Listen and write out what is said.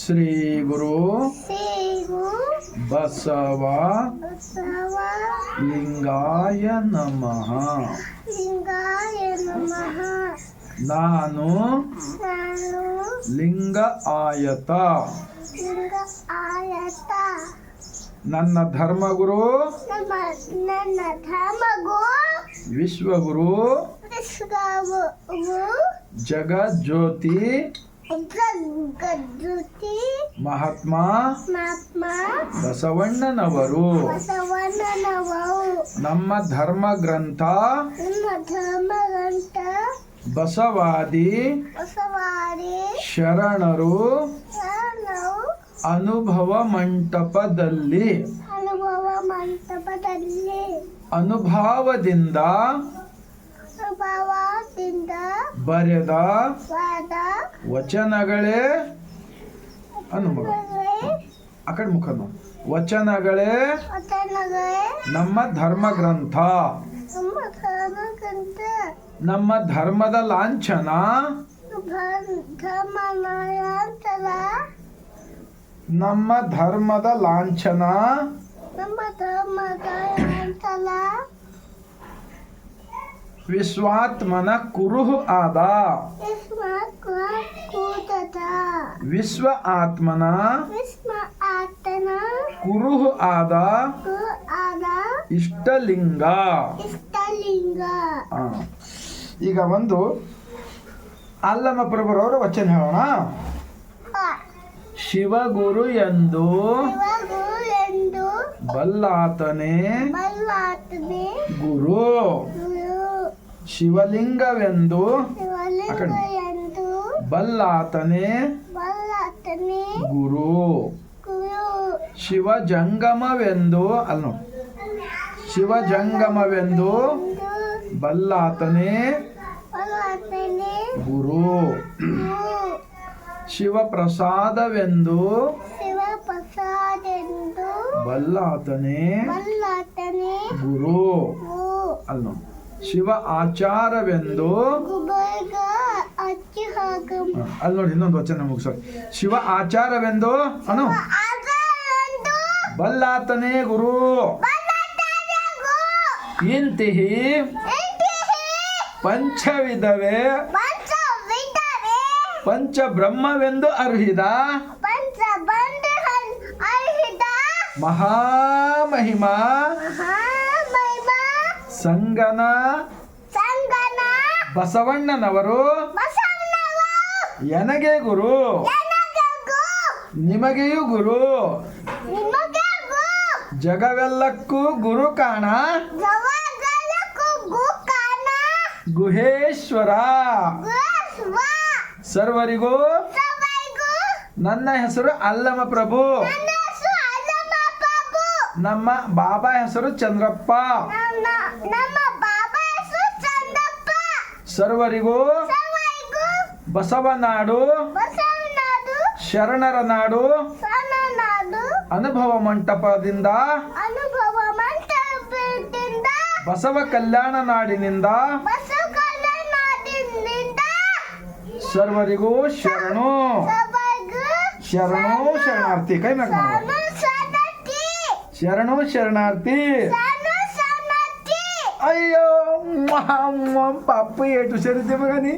ಶ್ರೀ ಗುರು ಬಸವ ಬಸವ ಲಿಂಗಾಯ ನಮಃ. ನಾನು ಲಿಂಗ ಆಯತ. ನನ್ನ ಧರ್ಮಗುರು ವಿಶ್ವಗುರು ಜಗಜ್ಯೋತಿ ಮಹಾತ್ಮ ಮಹಾತ್ಮ ಬಸವಣ್ಣನವರು. ಬಸವಣ್ಣನವು ನಮ್ಮ ಧರ್ಮ ಗ್ರಂಥ ಬಸವಾದಿ ಬಸವಾರಿ ಶರಣರು ನಾವು ಅನುಭವ ಮಂಟಪದಲ್ಲಿ. ಅನುಭವ ಮಂಟಪದಲ್ಲಿ. ಅನುಭವದಿಂದ ಅನುಭವದಿಂದ ಬರೆದ ವಚನಗಳೇ ಅನುಭವ ಆ ಕಡೆ ಮುಖ. ವಚನಗಳೇ ನಮ್ಮ ಧರ್ಮ ಗ್ರಂಥ. ನಮ್ಮ ಧರ್ಮದ ಲಾಂಛನ. ನಮ್ಮ ಧರ್ಮದ ಲಾಂಛನ. ನಮ್ಮ ಧರ್ಮದಾಯಂತರ ವಿಶ್ವಾತ್ಮನ ಕುರುಹು ಆದ. ವಿಶ್ವ ಆತ್ಮನ ಕುರುಹು ಆದ ಇಷ್ಟಲಿಂಗ. ಈಗ ಒಂದು ಅಲ್ಲಮ ಪ್ರಭುರವರ ವಚನ ಹೇಳೋಣ. ಶಿವಗುರು ಎಂದು ಬಲ್ಲಾತನೇ ಗುರು. ಶಿವಲಿಂಗವೆಂದು ಶಿವಲಿಂಗ ಬಲ್ಲಾತನೇ ಗುರು. ಶಿವಜಂಗಮವೆಂದು ಅಲ್ಲ ನೋಡಿ. ಶಿವಜಂಗಮವೆಂದು ಬಲ್ಲಾತನೇ ಗುರು. ಶಿವಪ್ರಸಾದವೆಂದು ಶಿವ ಪ್ರಸಾದವೆಂದು ಬಲ್ಲಾತನೇ ಬಲ್ಲಾತನೆ ಗುರು. ಅಲ್ಲ ನೋಡಿ. ಶಿವ ಆಚಾರವೆಂದು. ಅಲ್ಲಿ ನೋಡಿ ಇನ್ನೊಂದು ವಚನ ಮುಗಿಸೋ ಶಿವ ಆಚಾರವೆಂದು ಅನು? ಬಲ್ಲಾತನೇ ಗುರು. ಇಂತಿಹಿ ಪಂಚವಿದವೇ ಪಂಚವಿಧವೇ. ಪಂಚ ಬ್ರಹ್ಮವೆಂದು ಅರ್ಹಿದ. ಮಹಾ ಮಹಿಮಾ ಮಹಾಮಹಿಮ. ಸಂಗನ? ಸಂಗನ? ಬಸವಣ್ಣನವರು? ಎನಗೆ ಗುರು? ನಿಮಗೆಯೂ ಗುರು? ಜಗವೆಲ್ಲಕ್ಕೂ ಗುರು ಕಾಣ? ಗುಹೇಶ್ವರ? ಸರ್ವರಿಗೂ? ನನ್ನ ಹೆಸರು ಅಲ್ಲಮ ಪ್ರಭು. ನಮ್ಮ ಬಾಬಾ ಹೆಸರು ಚಂದ್ರಪ್ಪ. ಸರ್ವರಿಗೂ ಬಸವನಾಡು ಶರಣರ ನಾಡು ಅನುಭವ ಮಂಟಪದಿಂದ ಬಸವ ಕಲ್ಯಾಣ ನಾಡಿನಿಂದ ಸರ್ವರಿಗೂ ಶರಣು. ಶರಣು ಶರಣಾರ್ಥಿ. ಕೈ శరణం శరణార్థి. అయ్యో మా అమ్మ పప్పు ఎటు చరిత్ర కానీ